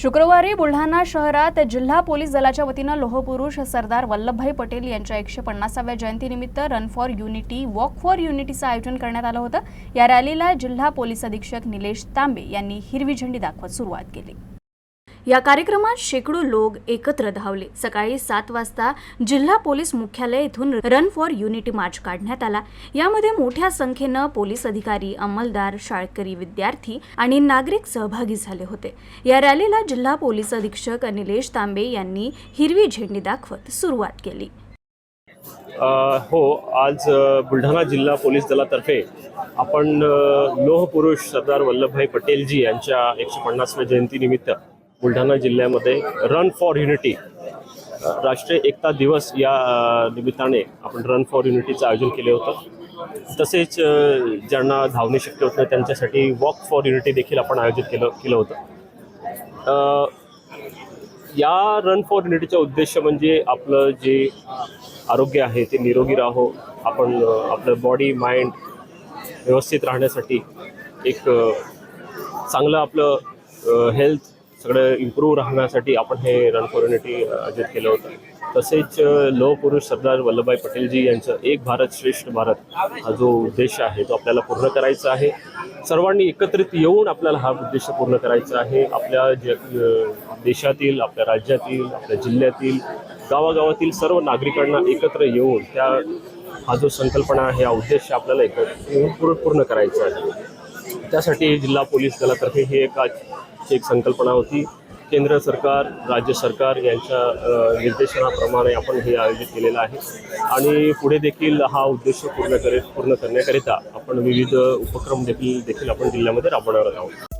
शुक्रवारी बुलढाणा शहरात जिल्हा पोलीस दलाच्या वतीनं लोहपुरुष सरदार वल्लभभाई पटेल यांच्या एकशे पन्नासाव्या जयंतीनिमित्त run for unity walk for युनिटीचं आयोजन करण्यात आलं होतं. या रॅलीला जिल्हा पोलीस अधीक्षक निलेश तांबे यांनी हिरवी झेंडी दाखवत सुरुवात केली. या कार्यक्रमात शेकडो लोक एकत्र धावले. सकाळी सात वाजता जिल्हा पोलीस मुख्यालय येथून रन फॉर युनिटी मार्च काढण्यात आला. यामध्ये मोठ्या संख्येनं पोलीस अधिकारी अंमलदार शाळकरी विद्यार्थी आणि नागरिक सहभागी झाले होते. या रॅलीला जिल्हा पोलीस अधीक्षक निलेश तांबे यांनी हिरवी झेंडी दाखवत सुरुवात केली. हो आज बुलढाणा जिल्हा पोलीस दलातर्फे आपण लोहपुरुष सरदार वल्लभभाई पटेलजी यांच्या एकशे पन्नासव्या जयंतीनिमित्त बुलढाणा जिल्ह्यामध्ये रन फॉर युनिटी राष्ट्रीय एकता दिवस या निमित्ताने आपण रन फॉर युनिटीचं आयोजन केले होतं. तसेच ज्यांना धावणे शक्य होत नाही त्यांच्यासाठी वॉक फॉर युनिटी देखील आपण आयोजित केलं केलं होतं. या रन फॉर युनिटीचा उद्देश म्हणजे आपलं जे आरोग्य आहे ते निरोगी राहो आपण आपलं बॉडी माइंड व्यवस्थित राहण्यासाठी एक चांगलं आपलं हेल्थ सगळं इम्प्रूव्ह राहण्यासाठी आपण हे रन फॉर युनिटी आयोजित केलं होतं. तसेच अ, लोह पुरुष सरदार वल्लभभाई पटेलजी यांचं एक भारत श्रेष्ठ भारत हा जो उद्देश आहे तो आपल्याला पूर्ण करायचा आहे. सर्वांनी एकत्रित येऊन आपल्याला हा उद्देश पूर्ण करायचा आहे. आपल्या ज देशातील आपल्या राज्यातील आपल्या जिल्ह्यातील गावागावातील सर्व नागरिकांना एकत्र येऊन त्या हा जो संकल्पना आहे हा उद्देश आपल्याला एकत्र येऊन पूर्ण पूर्ण करायचा आहे. त्यासाठी जिल्हा पोलीस दलातर्फे ही एक आज एक संकल्पना होती. केंद्र सरकार राज्य सरकार यांच्या निर्देशनाप्रमाणे आपण हे आयोजित केलेलं आहे. आणि पुढे देखील हा उद्देश पूर्ण करे पूर्ण करण्याकरिता आपण विविध उपक्रम देखील देखील आपण जिल्ह्यामध्ये राबवणार आहोत.